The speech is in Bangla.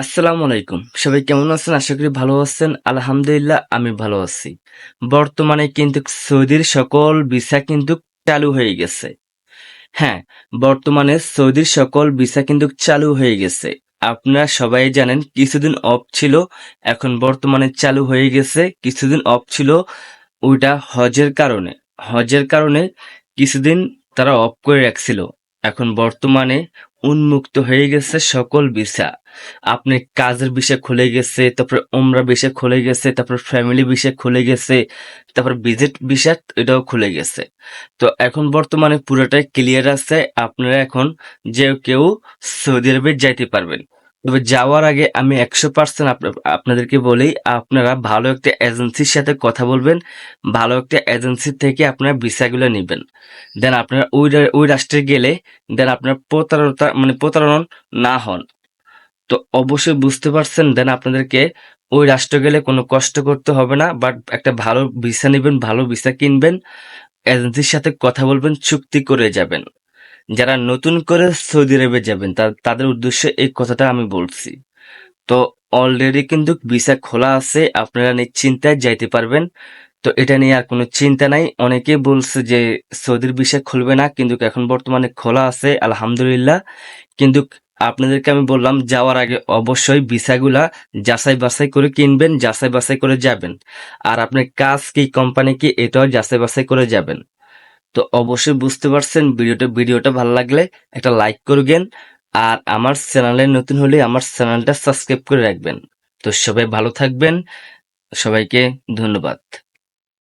আসসালামু আলাইকুম। সবাই কেমন আছেন? আশা করি ভালো আছেন। আলহামদুলিল্লাহ, আমি ভালো আছি। বর্তমানে কিন্তু সৌদির সকল ভিসা কিন্তু চালু হয়ে গেছে। হ্যাঁ বর্তমানে সৌদির সকল ভিসা কিন্তু চালু হয়ে গেছে। আপনারা সবাই জানেন, কিছুদিন অফ ছিল, এখন বর্তমানে চালু হয়ে গেছে। কিছুদিন অফ ছিল ওইটা হজের কারণে। হজের কারণে কিছুদিন তারা অফ করে রাখছিল। এখন বর্তমানে উন্মুক্ত হয়ে গেছে সকল ভিসা। আপনি কাজের বিষয় খুলে গেছে, তারপরে ওমরা বিষয় খুলে গেছে, তারপর ফ্যামিলি বিষয় খুলে গেছে, তারপর ভিজিট বিষয় এটাও খুলে গেছে। তো এখন বর্তমানে পুরোটাই ক্লিয়ার আছে, আপনারা এখন যে কেউ সৌদি আরবে যাইতে পারবেন। তবে যাওয়ার আগে আমি একশো পার্সেন্ট আপনাদেরকে বলি, আপনারা ভালো একটা এজেন্সির সাথে কথা বলবেন, ভালো একটা এজেন্সি থেকে আপনারা ভিসাগুলো নেবেন। দেন আপনারা ওই ওই রাষ্ট্রে গেলে, দেন আপনার প্রতারণতা মানে প্রতারণ না হন। তো অবশ্যই বুঝতে পারছেন, দেন আপনাদেরকে ওই রাষ্ট্র গেলে কোনো কষ্ট করতে হবে না, বাট একটা ভালো ভিসা নেবেন, ভালো ভিসা কিনবেন, এজেন্সির সাথে কথা বলবেন, চুক্তি করে যাবেন। যারা নতুন করে সৌদি আরবে যাবেন তাদের উদ্দেশ্যে এই কথাটা আমি বলছি। তো অলরেডি কিন্তু ভিসা খোলা আছে, আপনারা নিশ্চিন্তায় যাইতে পারবেন। তো এটা নিয়ে আর কোনো চিন্তা নাই। অনেকে বলছে যে সৌদির ভিসা খুলবে না, কিন্তু এখন বর্তমানে খোলা আছে, আলহামদুলিল্লাহ। কিন্তু আপনাদেরকে আমি বললাম, যাওয়ার আগে অবশ্যই ভিসাগুলা যাচাই বাছাই করে কিনবেন, যাচাই বাছাই করে যাবেন। আর আপনার কাজ কি, কোম্পানি কি, এটাও যাচাই বাছাই করে যাবেন। তো অবশ্যই বুঝতে পারছেন ভিডিওটা ভিডিওটা ভালো লাগলে একটা লাইক করবেন আর আমার চ্যানেলে নতুন হলে আমার চ্যানেলটা সাবস্ক্রাইব করে রাখবেন। তো সবাই ভালো থাকবেন। সবাইকে ধন্যবাদ।